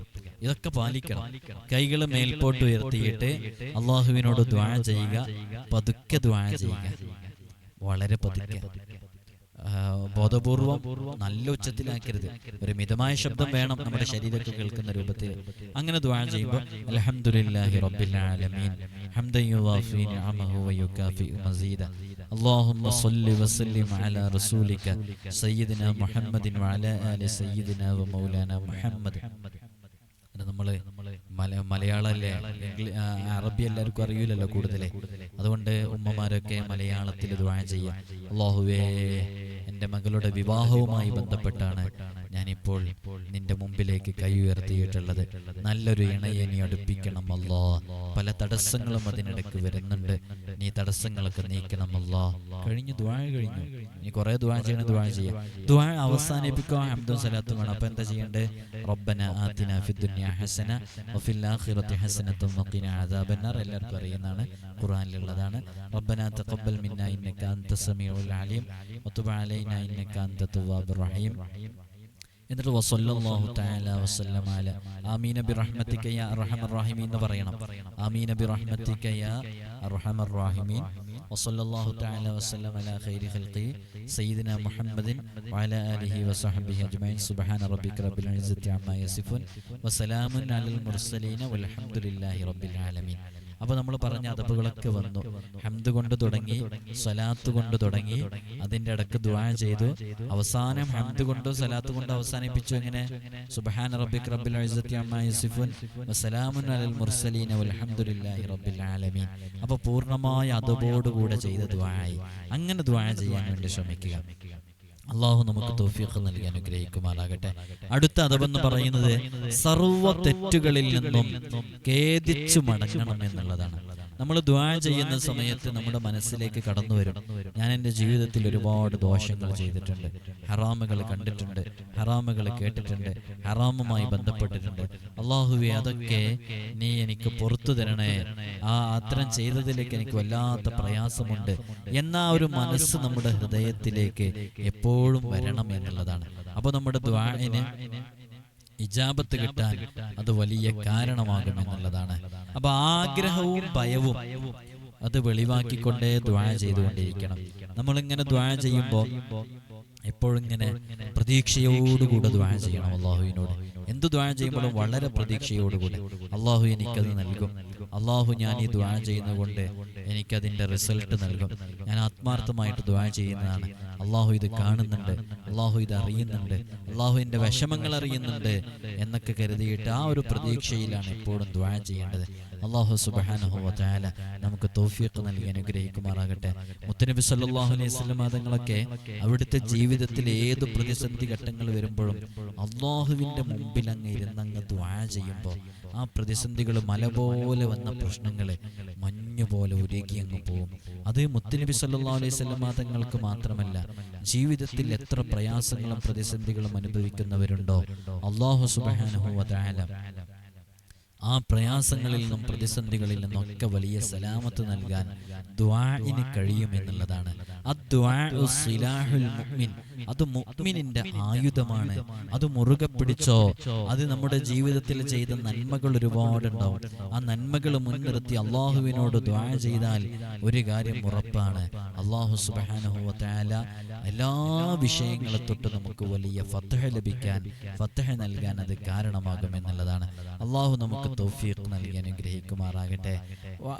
ഇതൊക്കെ പാലിക്കണം. കൈകൾ മേൽപോട്ട് ഉയർത്തിയിട്ട് അള്ളാഹുവിനോട് ദ്വാ ചെയ്യുക. പതുക്കെ ദ്വാ ചെയ്യുക. വളരെ പതുക്കെ. ബോധപൂർവം നല്ല ഉച്ചത്തിലാക്കരുത് ഒരു മിതമായ ശബ്ദം വേണം നമ്മുടെ ശരീരത്തിൽ കേൾക്കുന്ന രൂപത്തിൽ അങ്ങനെ ദ്വാ ചെയ്യുമ്പോൾ അൽഹംദുലില്ലാഹി റബ്ബിൽ ആലമീൻ ഹംദൻ യുവാഫി നിഅമഹു വയുകാഫി മസീദ اللهم صل وسلم على رسولك سيدنا محمد وعلى آل سيدنا ومولانا محمد അത് നമ്മള് മല- മലയാളമല്ലേ? ഇംഗ്ലീ- അറബി എല്ലാവർക്കും അറിയില്ലല്ലോ കൂടുതലേ. അതുകൊണ്ട് ഉമ്മമാരൊക്കെ മലയാളത്തിൽ ദുആ ചെയ്യാം അള്ളാഹുവേ എന്റെ മകളുടെ വിവാഹവുമായി ബന്ധപ്പെട്ടാണ് ഞാനിപ്പോൾ നിന്റെ മുമ്പിലേക്ക് കൈ ഉയർത്തിയിട്ടുള്ളത് നല്ലൊരു ഇണയെ നീ അടുപ്പിക്കണം അല്ലോ. പല തടസ്സങ്ങളും അതിനിടയ്ക്ക് വരുന്നുണ്ട്. നീ തടസ്സങ്ങളൊക്കെ നീക്കണം അല്ലോ. കഴിഞ്ഞു ദ്വാഴ കഴിഞ്ഞു നീ കുറെ ദ്വാഴ ചെയ്യണം ദ്വാഴ ചെയ്യാം. ദ്വാഴ അവസാനിപ്പിക്കുക. ഹംദും സലാത്തും വേണം. അപ്പൊ എന്താ ചെയ്യേണ്ടത് റബ്ബന ആതിന ഫിദ്ദുനിയ ഹസന വഫിൽ ഹസനത്തും വഖിന അദാബന്നാർ എല്ലാവർക്കും അറിയുന്നതാണ്. ഖുർആനിലുള്ളതാണ് റബ്ബന തഖബ്ബൽ മിന്ന ഇന്നക അൻത സമീഉൽ അലീം. വതുബ് അലൈനാ അൻത തവ്വാബുർ റഹീം. എന്നിട്ട് വസല്ലല്ലാഹു തആല വസല്ലം അല. ആമീന ബിറഹ്മതിക യാ അർഹമർ റഹീമീൻ എന്ന് പറയണം. ആമീന ബിറഹ്മതിക യാ അർഹമർ റഹീമീൻ. വസല്ലല്ലാഹു തആല വസല്ലം അല ഖൽഖി. സയ്യിദിന മുഹമ്മദിൻ വഅല ആലിഹി വസഹബിഹി അജ്മഈൻ. സുബ്ഹാന റബ്ബിക റബ്ബിൽ ഇസ്സത്തി അമ്മാ യസിഫുൻ. വസലാമുൻ അലൽ മുർസലീന. വൽഹംദുലില്ലാഹി റബ്ബിൽ ആലമീൻ. അപ്പൊ നമ്മൾ പറഞ്ഞ അതപ്പുകളൊക്കെ വന്നു. ഹംദ് കൊണ്ട് തുടങ്ങി സ്വലാത്ത് കൊണ്ട് തുടങ്ങി അതിന്റെ ഇടയ്ക്ക് ദുആ ചെയ്തു. അവസാനം ഹംദ് കൊണ്ടും സ്വലാത്ത് കൊണ്ട് അവസാനിപ്പിച്ചു എങ്ങനെ സുബ്ഹാന റബ്ബിക് റബ്ബിൽ ഇസ്സത്തി അമ്മാ യസിഫുൻ വസലാമുൻ അലൽ മുർസലീന വൽഹംദുലില്ലാഹി റബ്ബിൽ ആലമീൻ. അപ്പൊ പൂർണമായ അതബോടുകൂടെ ചെയ്ത ദുആയി അങ്ങനെ ദുആ ചെയ്യാൻ വേണ്ടി ശ്രമിക്കുക. അള്ളാഹു നമുക്ക് തോഫീഖ് നൽകി അനുഗ്രഹിക്കുമാറാകട്ടെ. അടുത്ത അഥവെന്ന് പറയുന്നത് സർവ തെറ്റുകളിൽ നിന്നും ഖേദിച്ചു മടങ്ങണം എന്നുള്ളതാണ്. നമ്മൾ ദ്വാ ചെയ്യുന്ന സമയത്ത് നമ്മുടെ മനസ്സിലേക്ക് കടന്നു വരും. ഞാൻ എന്റെ ജീവിതത്തിൽ ഒരുപാട് ദോഷങ്ങൾ ചെയ്തിട്ടുണ്ട്. ഹറാമുകൾ കണ്ടിട്ടുണ്ട്. ഹറാമുകൾ കേട്ടിട്ടുണ്ട്. ഹറാമുമായി ബന്ധപ്പെട്ടിട്ടുണ്ട്. അള്ളാഹുവെ അതൊക്കെ നീ എനിക്ക് പുറത്തു തരണേ. ആ അത്തരം ചെയ്തതിലേക്ക് എനിക്ക് വല്ലാത്ത പ്രയാസമുണ്ട്. എന്ന ഒരു മനസ്സ് നമ്മുടെ ഹൃദയത്തിലേക്ക് എപ്പോഴും വരണം എന്നുള്ളതാണ്. അപ്പോൾ നമ്മുടെ ദ്വാന് ഇജാബത്ത് കിട്ടാൻ അത് വലിയ കാരണമാകും എന്നുള്ളതാണ്. അപ്പൊ ആഗ്രഹവും ഭയവും അത് വെളിവാക്കിക്കൊണ്ടേ ദ്വാ ചെയ്തുകൊണ്ടിരിക്കണം നമ്മളിങ്ങനെ ദ്വാ ചെയ്യുമ്പോൾ എപ്പോഴും ഇങ്ങനെ പ്രതീക്ഷയോടുകൂടെ ദ്വാ ചെയ്യണം അള്ളാഹുവിനോട്. എന്ത് ദ്വാ ചെയ്യുമ്പോഴും വളരെ പ്രതീക്ഷയോടുകൂടെ അള്ളാഹു എനിക്കത് നൽകും. അള്ളാഹു ഞാൻ ഈ ദ്വാ ചെയ്യുന്നതുകൊണ്ട് എനിക്കതിന്റെ റിസൾട്ട് നൽകും. ഞാൻ ആത്മാർത്ഥമായിട്ട് ദ്വാ ചെയ്യുന്നതാണ്. അള്ളാഹു ഇത് കാണുന്നുണ്ട്. അള്ളാഹു ഇത് അറിയുന്നുണ്ട്. അള്ളാഹു എന്റെ വിഷമങ്ങൾ അറിയുന്നുണ്ട് എന്നൊക്കെ കരുതിയിട്ട് ആ ഒരു പ്രതീക്ഷയിലാണ് എപ്പോഴും ദ്വാ ചെയ്യേണ്ടത്. അള്ളാഹു സുബാനഹുല നമുക്ക് തൗഫീഖ് നൽകി അനുഗ്രഹിക്കുമാറാകട്ടെ. മുത്തനബി സല്ലാഹു അലൈഹി സ്വലം തങ്ങളൊക്കെ അവിടുത്തെ ജീവിതത്തിൽ ഏത് പ്രതിസന്ധി ഘട്ടങ്ങൾ വരുമ്പോഴും അള്ളാഹുവിന്റെ മുമ്പിൽ അങ്ങ് ഇരുന്നങ്ങ് ദ്വാ ചെയ്യുമ്പോൾ ആ പ്രതിസന്ധികൾ മല പോലെ വന്ന പ്രശ്നങ്ങളെ മഞ്ഞു പോലെ ഉരുകി അങ്ങ് പോകും. അത് മുത്തനബി സല്ലാ അലൈഹി സ്വലം തങ്ങൾക്ക് മാത്രമല്ല ജീവിതത്തിൽ എത്ര പ്രയാസങ്ങളും പ്രതിസന്ധികളും അനുഭവിക്കുന്നവരുണ്ടോ? അള്ളാഹു സുബാനഹുല ആ പ്രയാസങ്ങളിൽ നിന്നും പ്രതിസന്ധികളിൽ നിന്നൊക്കെ വലിയ സലാമത്ത് നൽകാൻ ദ്വാഇന് കഴിയുമെന്നുള്ളതാണ് അദ്വാഉ സിലാഹുൽ മുഅ്മിൻ. അത് മുഗ്മിനിന്റെ ആയുധമാണ്. അത് മുറുകെ പിടിച്ചോ? അത് നമ്മുടെ ജീവിതത്തിൽ ചെയ്ത നന്മകൾ ഒരുപാടുണ്ടാവും. ആ നന്മകൾ മുൻനിർത്തി അള്ളാഹുവിനോട് ദ്വാ ചെയ്താൽ ഒരു കാര്യം ഉറപ്പാണ്. അള്ളാഹു തആല എല്ലാ വിഷയങ്ങളെ തൊട്ട് നമുക്ക് വലിയ ഫത്തഹ ലഭിക്കാൻ ഫത്തഹ നൽകാൻ അത് കാരണമാകും എന്നുള്ളതാണ്. അള്ളാഹു നമുക്ക് തൗഫീഖ് നൽകി അനുഗ്രഹിക്കുമാറാകട്ടെ.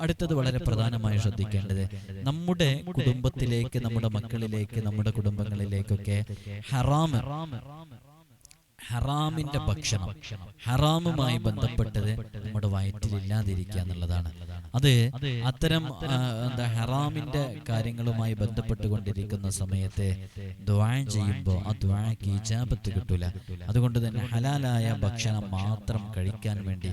അടുത്തത് വളരെ പ്രധാനമായി ശ്രദ്ധിക്കേണ്ടത് നമ്മുടെ കുടുംബത്തിലേക്ക് നമ്മുടെ മക്കളിലേക്ക് നമ്മുടെ കുടുംബങ്ങളിലേക്കൊക്കെ ഹറാമ്. ഹറാമിന്റെ ഭക്ഷണം. ഹറാമുമായി ബന്ധപ്പെട്ടത് നമ്മുടെ വയറ്റിലില്ലാതിരിക്കുക എന്നുള്ളതാണ്. അത് അത്തരം എന്താ ഹറാമിന്റെ കാര്യങ്ങളുമായി ബന്ധപ്പെട്ടുകൊണ്ടിരിക്കുന്ന സമയത്തെ ദ്വായം ചെയ്യുമ്പോൾ ആ ദ്വായക്ക് ഇജാബത്ത് കിട്ടൂല. അതുകൊണ്ട് തന്നെ ഹലാലായ ഭക്ഷണം മാത്രം കഴിക്കാൻ വേണ്ടി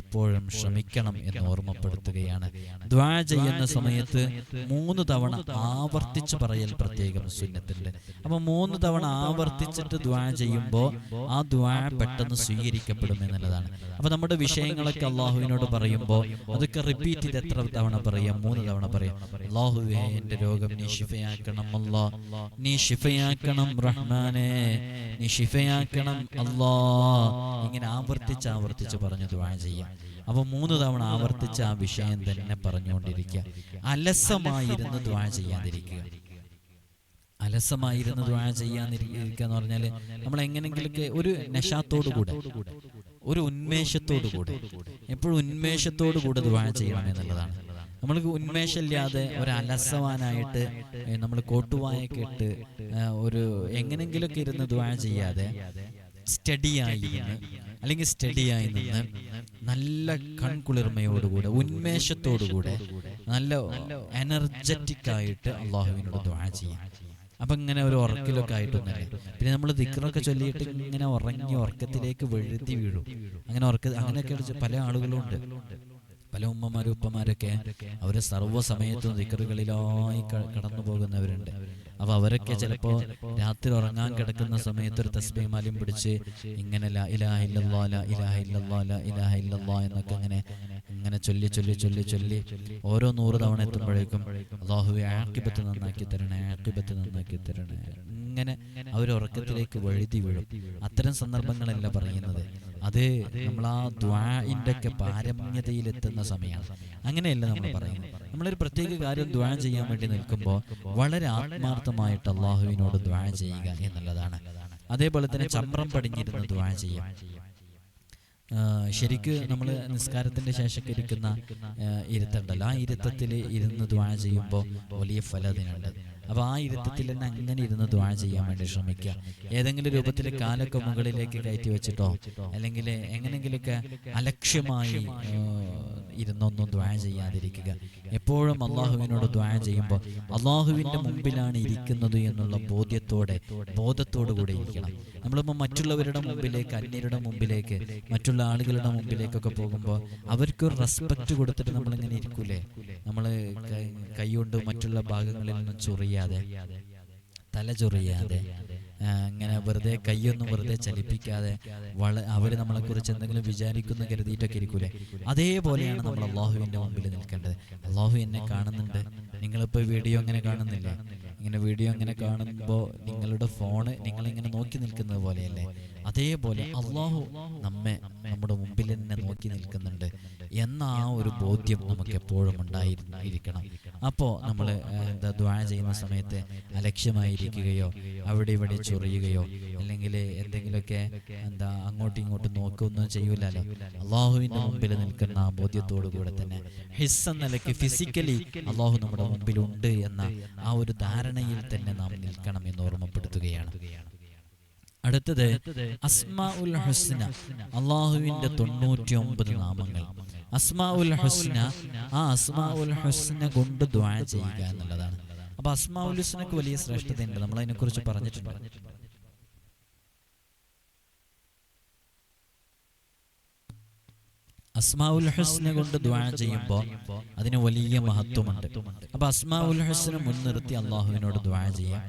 എപ്പോഴും ശ്രമിക്കണം എന്ന് ഓർമ്മപ്പെടുത്തുകയാണ്. ദ്വാ ചെയ്യുന്ന സമയത്ത് മൂന്ന് തവണ ആവർത്തിച്ച് പറയൽ പ്രത്യേകം സുന്നത്തുണ്ട്. അപ്പൊ മൂന്ന് തവണ ആവർത്തിച്ചിട്ട് ദ്വാ ചെയ്യുമ്പോൾ ആ ദ്വാ പെട്ടെന്ന് സ്വീകരിക്കപ്പെടും എന്നുള്ളതാണ്. അപ്പൊ നമ്മുടെ വിഷയങ്ങളൊക്കെ അള്ളാഹുവിനോട് പറയുമ്പോൾ അതൊക്കെ റിപ്പീറ്റ് ചെയ്ത് എത്ര തവണ പറയാം? മൂന്ന് തവണ പറയാം. അള്ളാഹുവേ എന്റെ രോഗം നീ ഷിഫയാക്കണം അല്ലാ. നീ ഷിഫയാക്കണം റഹ്മാനെ. നീ ഷിഫയാക്കണം അല്ലാ. ഇങ്ങനെ ആവർത്തിച്ച് ആവർത്തിച്ച് പറഞ്ഞു ദ്വാ ചെയ്യാം. അപ്പൊ മൂന്ന് തവണ ആവർത്തിച്ച് ആ വിഷയം തന്നെ പറഞ്ഞുകൊണ്ടിരിക്കുക. അലസമായിരുന്ന് ദ്വാ ചെയ്യാതിരിക്കുക. അലസമായിരുന്ന് ദ്വാ ചെയ്യാതിരിക്കുക എന്ന് പറഞ്ഞാൽ നമ്മൾ എങ്ങനെങ്കിലൊക്കെ ഒരു നശാത്തോടു കൂടെ ഒരു ഉന്മേഷത്തോടു കൂടെ എപ്പോഴും ഉന്മേഷത്തോടു കൂടെ ദുവാ ചെയ്യണം എന്നുള്ളതാണ്. നമ്മൾക്ക് ഉന്മേഷമില്ലാതെ ഒരു അലസവാനായിട്ട് നമ്മൾ കോട്ടുവായൊക്കെ ഇട്ട് ഒരു എങ്ങനെങ്കിലൊക്കെ ഇരുന്ന് ദുവാ ചെയ്യാതെ സ്റ്റഡിയായി ഇരുന്ന് അല്ലെങ്കിൽ സ്റ്റഡിയായി നിന്ന് നല്ല കൺകുളിർമയോടുകൂടെ ഉന്മേഷത്തോടുകൂടെ നല്ല എനർജറ്റിക് ആയിട്ട് അള്ളാഹുവിനോട് ദുവാ ചെയ്യാം. അപ്പൊ ഇങ്ങനെ ഒരു ഉറക്കിലൊക്കെ ആയിട്ടൊന്നല്ലേ പിന്നെ നമ്മൾ ദിക്കറൊക്കെ ചൊല്ലിയിട്ട് ഇങ്ങനെ ഉറങ്ങി ഉറക്കത്തിലേക്ക് വെഴുത്തി വീഴും. അങ്ങനെ ഉറക്ക അങ്ങനെയൊക്കെ പല ആളുകളും ഉണ്ട് പല ഉമ്മമാരും ഉപ്പമാരൊക്കെ അവരെ സർവസമയത്തും ദിക്കറുകളിലായി കടന്നു പോകുന്നവരുണ്ട്. അപ്പൊ അവരൊക്കെ ചിലപ്പോ രാത്രി ഉറങ്ങാൻ കിടക്കുന്ന സമയത്ത് ഒരു തസ്ബീമാലും പിടിച്ച് ഇങ്ങനെ ലാ ഇലാഹ ഇല്ലല്ലാ ലാ ഇലാഹ ഇല്ലല്ലാ ലാ ഇലാഹ ഇല്ലല്ലാ എന്നൊക്കെ ഇങ്ങനെ ഇങ്ങനെ ചൊല്ലി ചൊല്ലി ചൊല്ലി ചൊല്ലി ഓരോ നൂറ് തവണ എത്തുമ്പോഴേക്കും അള്ളാഹുവെ ആക്കിബത്ത് നന്നാക്കി തരണേ ആക്കിബത്ത് നന്നാക്കി തരണേ. ഇങ്ങനെ അവർ ഉറക്കത്തിലേക്ക് വഴുതി വീഴും. അത്തരം സന്ദർഭങ്ങളല്ല പറയുന്നത്. അത് നമ്മൾ ആ ദ്വാഇന്റെ ഒക്കെ പാരമ്യതയിലെത്തുന്ന സമയമാണ് അങ്ങനെയല്ല നമ്മൾ പറയുന്നത്. നമ്മളൊരു പ്രത്യേക കാര്യം ദ്വാ ചെയ്യാൻ വേണ്ടി നിൽക്കുമ്പോൾ വളരെ ആത്മാർത്ഥമായിട്ട് അള്ളാഹുവിനോട് ദ്വാ ചെയ്യുക എന്നുള്ളതാണ്. അതേപോലെ തന്നെ ചമ്രം പടിഞ്ഞിരുന്ന് ദ്വാ ചെയ്യാം. ശരിക്ക് നമ്മൾ നിസ്കാരത്തിന്റെ ശേഷമൊക്കെ ഇരിക്കുന്ന ഇരുത്തുണ്ടല്ലോ. ആ ഇരുത്തത്തിൽ ഇരുന്ന് ദ്വാ ചെയ്യുമ്പോൾ വലിയ ഫലതിനുണ്ട് അപ്പൊ ആ ഇരുത്തത്തിൽ തന്നെ അങ്ങനെ ഇരുന്ന് ദ്വാഴ ചെയ്യാൻ വേണ്ടി ശ്രമിക്കുക. ഏതെങ്കിലും രൂപത്തിൽ കാലൊക്കെ മുകളിലേക്ക് കയറ്റി വെച്ചിട്ടോ അല്ലെങ്കിൽ എങ്ങനെങ്കിലുമൊക്കെ അലക്ഷ്യമായി ഇരുന്നൊന്നും ദ്വാ ചെയ്യാതിരിക്കുക. എപ്പോഴും അള്ളാഹുവിനോട് ദ്വാ ചെയ്യുമ്പോൾ അള്ളാഹുവിന്റെ മുമ്പിലാണ് ഇരിക്കുന്നത് എന്നുള്ള ബോധ്യത്തോടെ ബോധത്തോടു കൂടെ ഇരിക്കണം. നമ്മളിപ്പോൾ മറ്റുള്ളവരുടെ മുമ്പിലേക്ക് അന്യരുടെ മുമ്പിലേക്ക് മറ്റുള്ള ആളുകളുടെ മുമ്പിലേക്കൊക്കെ പോകുമ്പോൾ അവർക്ക് ഒരു റെസ്പെക്റ്റ് കൊടുത്തിട്ട് നമ്മളിങ്ങനെ ഇരിക്കൂലേ? നമ്മൾ കൈ കൊണ്ട് മറ്റുള്ള ഭാഗങ്ങളിൽ നിന്ന് ചൊറിയാതെ തല ചൊറിയാതെ. ആ, ഇങ്ങനെ വെറുതെ കൈയൊന്നും വെറുതെ ചലിപ്പിക്കാതെ വള അവർ നമ്മളെ കുറിച്ച് എന്തെങ്കിലും വിചാരിക്കുന്നു കരുതിയിട്ടൊക്കെ ഇരിക്കൂലേ? അതേപോലെയാണ് നമ്മൾ അള്ളാഹുവിന്റെ മുമ്പിൽ നിൽക്കേണ്ടത്. അള്ളാഹു എന്നെ കാണുന്നുണ്ട്. നിങ്ങളിപ്പോൾ വീഡിയോ അങ്ങനെ കാണുന്നില്ല? ഇങ്ങനെ വീഡിയോ ഇങ്ങനെ കാണുമ്പോൾ നിങ്ങളുടെ ഫോണ് നിങ്ങളിങ്ങനെ നോക്കി നിൽക്കുന്നത് പോലെയല്ലേ? അതേപോലെ അള്ളാഹു നമ്മെ നമ്മുടെ മുമ്പിൽ തന്നെ നോക്കി നിൽക്കുന്നുണ്ട്. എന്ന ആ ഒരു ബോധ്യം നമുക്ക് എപ്പോഴും ഉണ്ടായിരിക്കണം അപ്പോൾ നമ്മൾ എന്താ ദ്വാ ചെയ്യുന്ന സമയത്ത് അലക്ഷ്യമായിരിക്കുകയോ അവിടെ ഇവിടെ ചൊറിയുകയോ അല്ലെങ്കിൽ എന്തെങ്കിലുമൊക്കെ എന്താ അങ്ങോട്ടും ഇങ്ങോട്ടും നോക്കുകയൊന്നും ചെയ്യൂലല്ലോ. അള്ളാഹുവിന്റെ മുമ്പിൽ നിൽക്കുന്ന ആ ബോധ്യത്തോടു കൂടെ തന്നെ ഹിസ് എന്ന നിലയ്ക്ക് ഫിസിക്കലി അള്ളാഹു നമ്മുടെ മുമ്പിലുണ്ട് എന്ന ആ ഒരു ധാരണയിൽ തന്നെ നാം നിൽക്കണം എന്ന് ഓർമ്മപ്പെടുത്തുകയാണ്. അടുത്തത് അസ്മാ ഉൽ ഹുസ്ന അള്ളാഹുവിന്റെ തൊണ്ണൂറ്റി ഒമ്പത് നാമങ്ങൾ. അസ്മാ ഉൽ ഹുസ്ന ആ അസ്മാ ഉൽ ഹുസ്ന കൊണ്ട് ദ്വാ ചെയ്യുക എന്നുള്ളതാണ്. അപ്പൊ അസ്മാ ഉൽ ഹുസ്നക്ക് വലിയ ശ്രേഷ്ഠതയുണ്ട്. നമ്മൾ അതിനെക്കുറിച്ച് പറഞ്ഞിട്ടുണ്ട്. അസ്മാഉൽ ഹുസ്ന കൊണ്ട് ദ്വാ ചെയ്യുമ്പോൾ അതിന് വലിയ മഹത്വമുണ്ട്. അപ്പൊ അസ്മാഉൽ ഹുസ്ന മുൻനിർത്തി അള്ളാഹുവിനോട് ദ്വാ ചെയ്യാം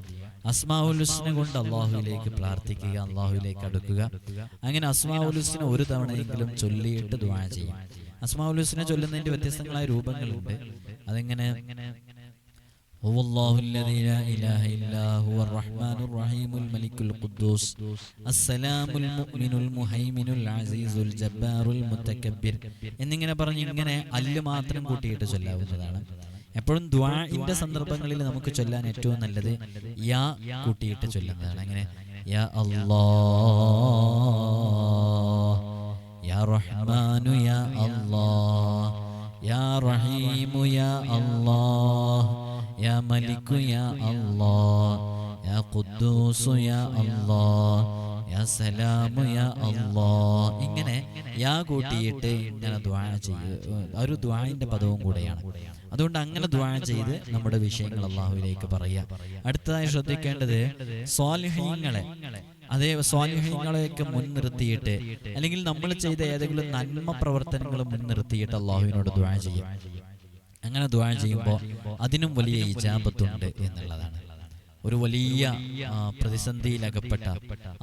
അസ്മാഉൽ ഹുസ്ന കൊണ്ട് അള്ളാഹുവിലേക്ക് പ്രാർത്ഥിക്കുക അള്ളാഹുവിലേക്ക് അടുക്കുക അങ്ങനെ അസ്മാഉൽ ഹുസ്ന ഒരു തവണയെങ്കിലും ചൊല്ലിയിട്ട് ദ്വാ ചെയ്യും അസ്മാഉൽ ഹുസ്ന ചൊല്ലുന്നതിന്റെ വ്യത്യസ്തങ്ങളായ രൂപങ്ങളുണ്ട് അതെങ്ങനെ هو الله الذي لا إله إلا هو الرحمن الرحيم الملك القدوس السلام المؤمن المهيمن العزيز الجبار المتكبر എന്നിങ്ങനെ പറഞ്ഞ് ഇങ്ങനെ അല്ല് മാത്രം കൂട്ടിയിട്ട് ചൊല്ലാവുന്നതാണ് എപ്പോഴും ദ്വാഇന്റെ സന്ദർഭങ്ങളിൽ നമുക്ക് ചൊല്ലാൻ ഏറ്റവും നല്ലത് യാ കൂട്ടിയിട്ട് ചൊല്ലുന്നതാണ് അങ്ങനെ യാ അല്ലാ യാ റഹ്മാനു യാ അല്ലാ യാ റഹീമു യാ അല്ലാ യാ മലിക്കു യാ അല്ലാ യാ ഖുദ്ദൂസു യാ അല്ലാ യാ സലാമു യാ അല്ലാ ഇങ്ങനെ യാ കൂട്ടിയിട്ട് ഇങ്ങനെ ദ്വാ ചെയ്യുക ഒരു ദ്വാന്റെ പദവും കൂടെയാണ്. അതുകൊണ്ട് അങ്ങനെ ദ്വാ ചെയ്ത് നമ്മുടെ വിഷയങ്ങൾ അള്ളാഹുവിലേക്ക് പറയുക. അടുത്തതായി ശ്രദ്ധിക്കേണ്ടത് സ്വാലിഹ്യങ്ങളെ അതേ സ്വാലിഹ്യങ്ങളെയൊക്കെ മുൻനിർത്തിയിട്ട് അല്ലെങ്കിൽ നമ്മൾ ചെയ്ത ഏതെങ്കിലും നന്മ പ്രവർത്തനങ്ങൾ മുൻനിർത്തിയിട്ട് അള്ളാഹുവിനോട് ദ്വാ ചെയ്യും. അങ്ങനെ ദ്വാ ചെയ്യുമ്പോൾ അതിനും വലിയ ഇജാപത്തുണ്ട് എന്നുള്ളതാണ്. ഒരു വലിയ പ്രതിസന്ധിയിലകപ്പെട്ട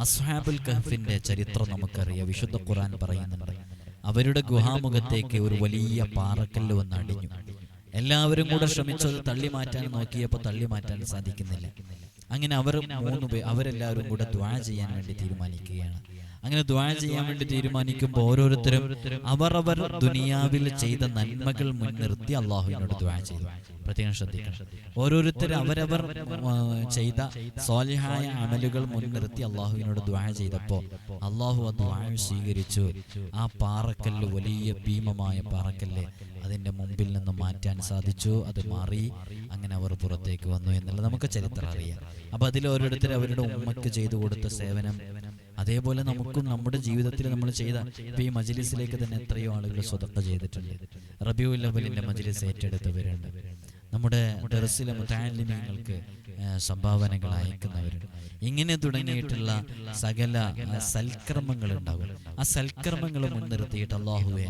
അസ്ഹാബുൽ കഹഫിന്റെ ചരിത്രം നമുക്കറിയാം. വിശുദ്ധ ഖുർആൻ പറയുന്നുണ്ട്. അവരുടെ ഗുഹാമുഖത്തേക്ക് ഒരു വലിയ പാറക്കല്ല് വന്ന് അടിഞ്ഞു. എല്ലാവരും കൂടെ ശ്രമിച്ചത് തള്ളി മാറ്റാൻ നോക്കിയപ്പോൾ തള്ളി മാറ്റാൻ സാധിക്കുന്നില്ല. അങ്ങനെ അവർ മൂന്ന് പേർ അവരെല്ലാവരും കൂടെ ദ്വാ ചെയ്യാൻ വേണ്ടി തീരുമാനിക്കുകയാണ്. അങ്ങനെ ദ്വാര ചെയ്യാൻ വേണ്ടി തീരുമാനിക്കുമ്പോൾ ഓരോരുത്തരും അവരവർ ദുനിയാവിൽ ചെയ്ത നന്മകൾ മുൻനിർത്തി അള്ളാഹുവിനോട് ദ്വാര ചെയ്തു. പ്രത്യേകം ശ്രദ്ധിക്കണം. ഓരോരുത്തർ അവരവർ ചെയ്ത സ്വാലിഹായ അമലുകൾ മുൻനിർത്തി അള്ളാഹുവിനോട് ദ്വാര ചെയ്തപ്പോൾ അള്ളാഹു ആ ദ്വാര സ്വീകരിച്ചു. ആ പാറക്കല്ല് വലിയ ഭീമമായ പാറക്കല്ല് അതിന്റെ മുമ്പിൽ നിന്ന് മാറ്റാൻ സാധിച്ചു. അത് മാറി അങ്ങനെ അവർ പുറത്തേക്ക് വന്നു എന്നുള്ളത് നമുക്ക് ചരിത്രം അറിയാം അപ്പൊ അതിൽ ഓരോരുത്തർ അവരുടെ ഉമ്മക്ക് ചെയ്തു കൊടുത്ത സേവനം അതേപോലെ നമുക്കും നമ്മുടെ ജീവിതത്തിൽ നമ്മൾ ചെയ്ത ഈ മജിലിസിലേക്ക് തന്നെ എത്രയോ ആളുകൾ സ്വതക്ക ചെയ്തിട്ടുണ്ട്. റബിയുൽ അവലിന്റെ മജിലിസ് ഏറ്റെടുത്തവരുണ്ട്. നമ്മുടെ ദർസിലെ മുത്താലിമ്യങ്ങൾക്ക് സംഭാവനകൾ അയക്കുന്നവരുണ്ട്. ഇങ്ങനെ തുടങ്ങിയിട്ടുള്ള സകല സൽക്രമങ്ങൾ സൽക്കർമ്മങ്ങൾ ഉണ്ടാകും. ആ സൽക്കർമ്മങ്ങൾ മുൻനിർത്തിയിട്ട് അള്ളാഹുവെ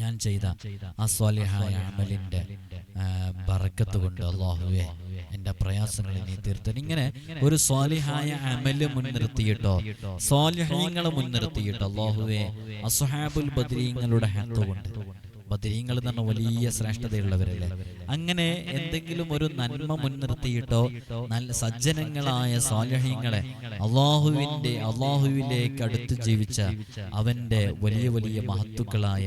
ഞാൻ ചെയ്ത ആ സ്വാലിഹായ അമലിന്റെ ബറക്കത്ത് കൊണ്ട് അള്ളാഹുവെ എന്റെ പ്രയാസങ്ങളെ നീ തീർത്തൻ ഇങ്ങനെ ഒരു സ്വാലിഹായ അമൽ മുൻനിർത്തിയിട്ടോ? സ്വാലിഹീങ്ങളെ മുൻനിർത്തിയിട്ടോ? അള്ളാഹുവെ അസുഹാബുൽ ബദ്രീങ്ങളുടെ ഹത്ത് കൊണ്ട്. ബദരീങ്ങൾ എന്ന് പറഞ്ഞ വലിയ ശ്രേഷ്ഠതയുള്ളവരല്ലേ? അങ്ങനെ എന്തെങ്കിലും ഒരു നന്മ മുൻനിർത്തിയിട്ടോ നല്ല സജ്ജനങ്ങളായ സ്വാലഹ്യങ്ങളെ അള്ളാഹുവിന്റെ അള്ളാഹുവിലേക്ക് അടുത്ത് ജീവിച്ച അവന്റെ വലിയ വലിയ മഹത്തുക്കളായ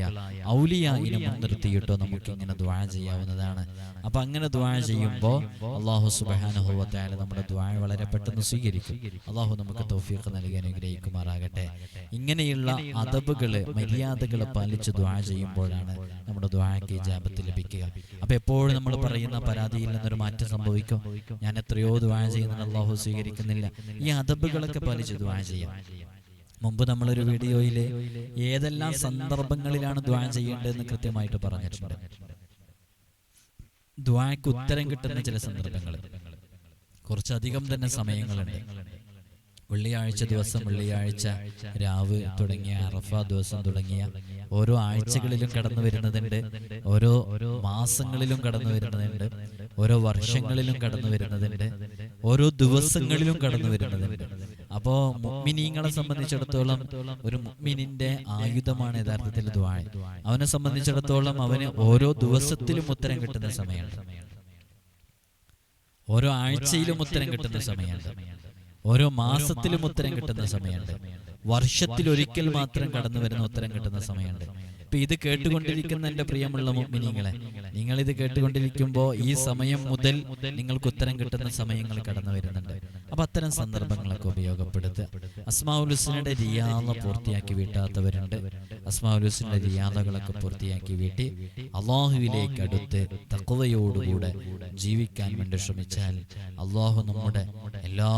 ഔലിയായിനെ മുൻനിർത്തിയിട്ടോ നമുക്ക് ഇങ്ങനെ ദ്വാര ചെയ്യാവുന്നതാണ്. അപ്പൊ അങ്ങനെ ദ്വാര ചെയ്യുമ്പോൾ അള്ളാഹു സുബാനുഭവത്തായ നമ്മുടെ ദ്വാര വളരെ പെട്ടെന്ന് സ്വീകരിക്കും. അള്ളാഹു നമുക്ക് തൗഫീഖ് നൽകി അനുഗ്രഹിക്കുമാറാകട്ടെ. ഇങ്ങനെയുള്ള അതബുകൾ മര്യാദകൾ പാലിച്ച് ദ്വാ ചെയ്യുമ്പോഴാണ് നമ്മുടെ ദ്വാക്ക് ജാപത്തിൽ ലഭിക്കുക. അപ്പൊ എപ്പോഴും നമ്മൾ പറയുന്ന പരാതിയിൽ നിന്നൊരു മാറ്റം സംഭവിക്കും. ഞാൻ എത്രയോ ദ്വാ ചെയ്യുന്നത് അള്ളാഹു സ്വീകരിക്കുന്നില്ല. ഈ അതബുകളൊക്കെ പാലിച്ച് ദ്വാ ചെയ്യാം. മുമ്പ് നമ്മളൊരു വീഡിയോയിൽ ഏതെല്ലാം സന്ദർഭങ്ങളിലാണ് ദ്വാ ചെയ്യേണ്ടതെന്ന് കൃത്യമായിട്ട് പറഞ്ഞിട്ടുണ്ട്. ദ്വാക്ക് ഉത്തരം കിട്ടുന്ന ചില സന്ദർഭങ്ങൾ. കുറച്ചധികം തന്നെ സമയങ്ങളുണ്ട്. വെള്ളിയാഴ്ച ദിവസം വെള്ളിയാഴ്ച രാവ് തുടങ്ങിയ അറഫ ദിവസം തുടങ്ങിയ ഓരോ ആഴ്ചകളിലും കടന്നു വരുന്നതുണ്ട്. ഓരോ മാസങ്ങളിലും കടന്നു വരുന്നതുണ്ട്. ഓരോ വർഷങ്ങളിലും കടന്നു വരുന്നതുണ്ട്. ഓരോ ദിവസങ്ങളിലും കടന്നു വരുന്നതുണ്ട്. അപ്പോ മുഗ്മിനീങ്ങളെ സംബന്ധിച്ചിടത്തോളം ഒരു മുഗ്മിനിന്റെ ആയുധമാണ് യഥാർത്ഥത്തിൽ ദ്വാഴ. അവനെ സംബന്ധിച്ചിടത്തോളം അവന് ഓരോ ദിവസത്തിലും ഉത്തരം കിട്ടുന്ന സമയമാണ്. ഓരോ ആഴ്ചയിലും ഉത്തരം കിട്ടുന്ന സമയമുണ്ട് ഓരോ മാസത്തിലും ഉത്തരം കിട്ടുന്ന സമയമുണ്ട്. വർഷത്തിൽ ഒരിക്കൽ മാത്രം കടന്നു വരുന്ന ഉത്തരം കിട്ടുന്ന സമയമുണ്ട്. ഇപ്പൊ ഇത് കേട്ടുകൊണ്ടിരിക്കുന്ന എന്റെ പ്രിയമുള്ള മിനിങ്ങളെ നിങ്ങൾ ഇത് കേട്ടുകൊണ്ടിരിക്കുമ്പോൾ ഈ സമയം മുതൽ നിങ്ങൾക്ക് ഉത്തരം കിട്ടുന്ന സമയങ്ങൾ കടന്നു വരുന്നുണ്ട്. അപ്പൊ അത്തരം സന്ദർഭങ്ങളൊക്കെ ഉപയോഗപ്പെടുത്തുക അസ്മാവുലുസിനുടെ റിയാദ പൂർത്തിയാക്കി വീട്ടാത്തവരുണ്ട്. അസ്മാവുലുസിന്റെ റിയാദകളൊക്കെ പൂർത്തിയാക്കി വീട്ടി അള്ളാഹുവിലേക്ക് അടുത്ത് തക്കവയോടുകൂടെ ജീവിക്കാൻ വേണ്ടി ശ്രമിച്ചാൽ അള്ളാഹു നമ്മുടെ എല്ലാ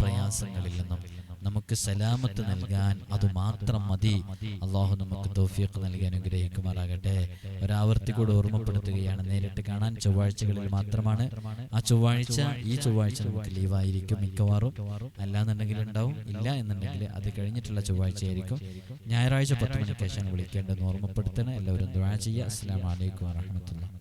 പ്രയാസങ്ങളിൽ നിന്നും നമുക്ക് സലാമത്ത് നൽകാൻ അത് മാത്രം മതി. അള്ളാഹു നമുക്ക് തോഫിയൊക്കെ നൽകി അനുഗ്രഹിക്കുമാറാകട്ടെ. ഒരാവർത്തി കൂടെ ഓർമ്മപ്പെടുത്തുകയാണ് നേരിട്ട് കാണാൻ ചൊവ്വാഴ്ചകളിൽ മാത്രമാണ്. ആ ചൊവ്വാഴ്ച ഈ ചൊവ്വാഴ്ച നമുക്ക് ലീവായിരിക്കും മിക്കവാറും. അല്ലാന്നുണ്ടെങ്കിൽ ഉണ്ടാവും. ഇല്ല എന്നുണ്ടെങ്കിൽ അത് കഴിഞ്ഞിട്ടുള്ള ചൊവ്വാഴ്ച ആയിരിക്കും. ഞായറാഴ്ച പത്ത് മണിക്ക് ശേഷം വിളിക്കേണ്ടെന്ന് ഓർമ്മപ്പെടുത്തണം. എല്ലാവരും ദ്വാ ചെയ്യുക. അസ്സാം വലൈക്കും വാഹമത്തുള്ള